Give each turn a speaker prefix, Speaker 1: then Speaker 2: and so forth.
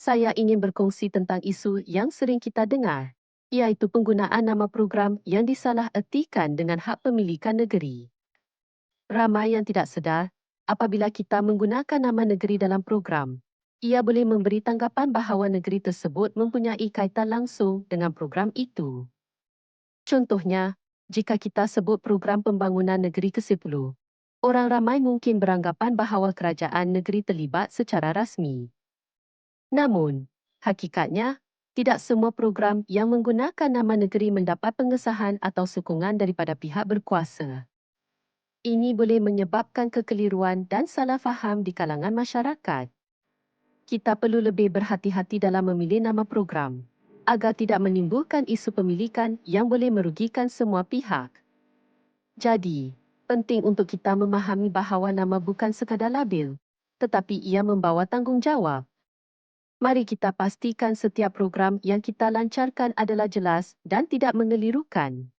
Speaker 1: saya ingin berkongsi tentang isu yang sering kita dengar, iaitu penggunaan nama program yang disalahertikan dengan hak pemilikan negeri. Ramai yang tidak sedar, apabila kita menggunakan nama negeri dalam program, ia boleh memberi tanggapan bahawa negeri tersebut mempunyai kaitan langsung dengan program itu. Contohnya, jika kita sebut program pembangunan negeri ke-10, orang ramai mungkin beranggapan bahawa kerajaan negeri terlibat secara rasmi. Namun, hakikatnya, tidak semua program yang menggunakan nama negeri mendapat pengesahan atau sokongan daripada pihak berkuasa. Ini boleh menyebabkan kekeliruan dan salah faham di kalangan masyarakat. Kita perlu lebih berhati-hati dalam memilih nama program agar tidak menimbulkan isu pemilikan yang boleh merugikan semua pihak. Jadi, penting untuk kita memahami bahawa nama bukan sekadar labil, tetapi ia membawa tanggungjawab. Mari kita pastikan setiap program yang kita lancarkan adalah jelas dan tidak mengelirukan.